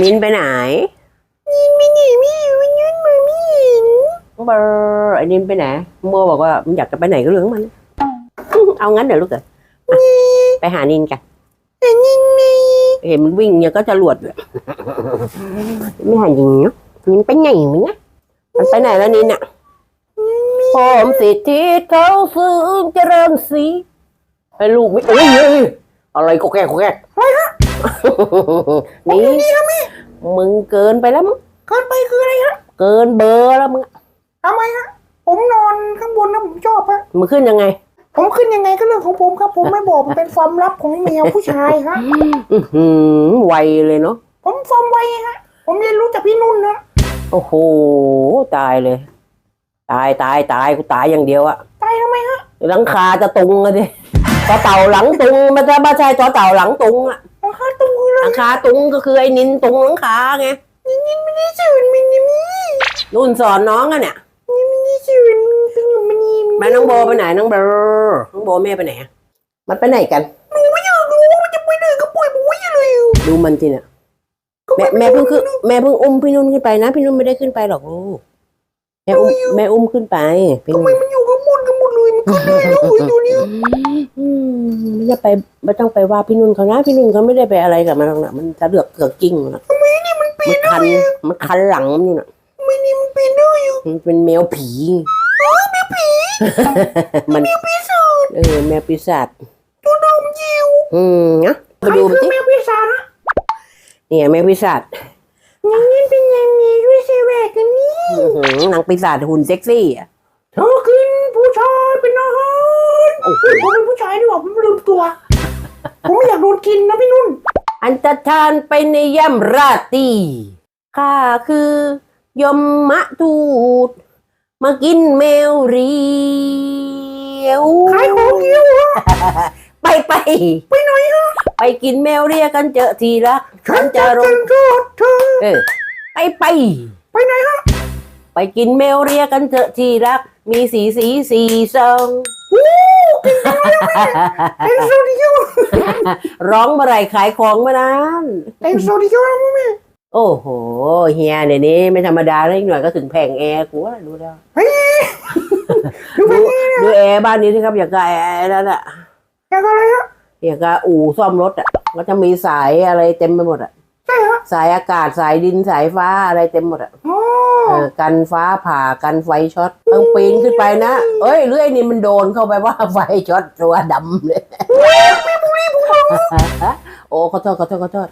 นินไปไหนไม่หนีไม่อยู่ยืนมือไม่เห็นเบอร์ไอ้นินไปไหนโมบอกว่ามันอยากจะไปไหนก็เรื่องมัน เอางั้นเดี๋ยวลูกเอ๋ยอะไปหานินกันแต่ยินไม่เห็นมันวิ่งเนี่ยก็จะรวดเลยไม่หันยิงเนาะนินไปไหนมันเนี่ยมันไปไหนแล้วนินอะผมสิทธิเขาซื้อเจริญสีให้ลูกไม่โอ้ยเฮ้ยอะไรก็แกกก็แกก นี่มึงเกินไปแล้วมึงเกินไปคืออะไรฮะเกินเบอร์แล้วมึงทำไมฮะผมนอนข้างบนนะผมชอบฮะมึงขึ้นยังไง ผมขึ้นยังไงก็เรื่องของผมครับ ผมไม่บอกมันเป็นความลับของแมวผู้ชายฮะอือหือไวเลยเนาะผมฟอร์มไวฮะ ผมเรียนรู้จากพี่นุ่นนะโอ้โหตายเลย ตายตายตายกูตายอย่างเดียวอะตายทำไมฮะหลังคาจะตุงอะดิจอเต่าหลังตุงมันจะไม่ใช่จอเต่าหลังตุงอะ ราคาตุ้งเลหยลังคาตุงก็คือไอ้นินตุงหลังคาไงยินยินไม่ได้ชื่นมันยังมีรุ่นสอนน้องอะเนี่ยยินไม่ได้ชื่นเป็นอยู่มันนี่แม่น้องโบไปไหนน้องเบลน้องโบแม่ไปไหนอะมันไปไหนกันหนูไม่อยากรู้มันจะไปไหนก็ปล่อยผมไว้เลยดูมันสิเนี่ยแม่แม่เพิ่งขึ้นแม่เพิ่งอุ้มพี่นุ่นขึ้นไปนะ พี่นุ่นไม่ได้ขึ้นไปหรอกลูกแม่อุ้มแม่อุ้มขึ้นไปพี่ทำนุ่นไมมันอยู่ข้างบนกันหมดเลยมันขึ้นได้แล้วเหรอตัวเนี้ยอืมไม่ จะไปไม่ต้องไปว่าพี่นุ่นเขานะ พี่นุ่นเขาไม่ได้ไปอะไรกับมันหรอกนะมันจะเลือกเกือกกิ้งนะทำไมนี่มันปีมันนได้คัน มันคันหลังมันอยู่น่ะทำไมนี่มันปีนได้อยู่มันเป็นแมวผีอ๋อแมวผีมันแมวปีศาจเออแมวปีศาจตัวดำจิ๋วอืมนะไปใครดูมันคือสิแมวปีศาจฮะเนี่ยแมวปีศาจอย่างนี้เป็นยังมีด้วยเซเวกกันนี่อื้อหือนางปีศาจหุ่นเซ็กซี่อะ ตัว ผมไม่อยากโดนกินนะพี่นุ่น อันตรธานไปในย่ำราตรีข้าคือยมะทูตมากินแมวเรียวขายของเยอะไปไปไปหน่อยไปกินแมวเรียกันเจอทีละฉันจะจะรกิงนโทษเธอเออไปไป ไปไหนฮะ ไปกินแมวเรียกันเถอะที่รัก มีสีสีสีซอง โอ้กินเอ็นโซดิโอร้องเมื่อไหรขายของเมื่อนั้นเอ็นโซดิโอนะแม่โอ้โหเฮียเดี๋ยวนี้ไม่ธรรมดาเลยอีกหน่อยก็ถึงแผงแอร์กูว่าดูแล้วเฮ้ยดูดูไปนี่ดูแอร์บ้านนี้นะครับ อย่างกับแอร์นั่นอะอยากอะไรฮะอย่างกับอู่ซ่อมรถอะก็จะมีสายอะไรเต็มไปหมดอะใช่ฮะ สายอากาศสายดินสายฟ้าอะไรเต็มหมดอะอ๋อเออกันฟ้าผ่ากันไฟช็อตต้องปีนขึ้นไปนะเอ้ยเรื่อยนี่มันโดนเข้าไปว่าไฟช็อตตัวดำเลย โอ้ขอโทษขอโทษขอโทษ